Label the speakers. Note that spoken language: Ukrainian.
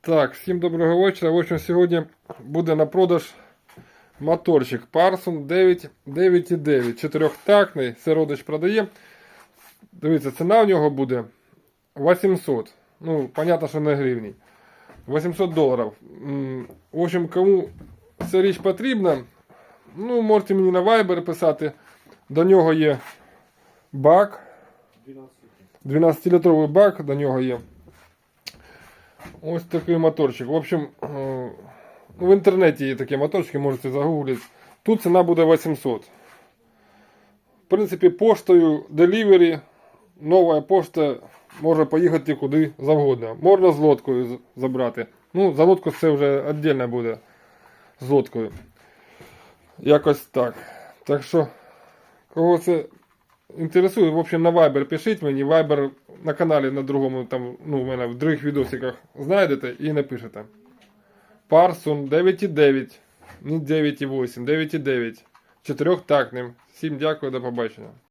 Speaker 1: Так, всім доброго вечора. В общем, сьогодні буде на продаж моторчик Parson 9 9,9. Чотирьохтактний. Це родич продає. Дивіться, ціна в нього буде 800. Ну, понятно, що не гривні. 800 доларів. В общем, кому ця річ потрібна, ну, можете мені на Viber писати. До нього є бак. 12-літровий бак до нього є. Ось такий моторчик. В общем, е, в інтернеті є такі моторчики, можете загуглити. Тут ціна буде 800. В принципі, поштою Delivery, нова пошта може поїхати куди завгодно. Можна з лодкою забрати. Ну, за лодку це вже віддільно буде з лодкою. Якось так. Так що, кого це інтересує, в общем, на Viber пишіть мені. Viber на каналі на другому, там, ну, в мене в других відосиках знайдете і напишете. Парсун 9,9, не 9,8, 9,9. Чотирьохтактним. Всім дякую, до побачення.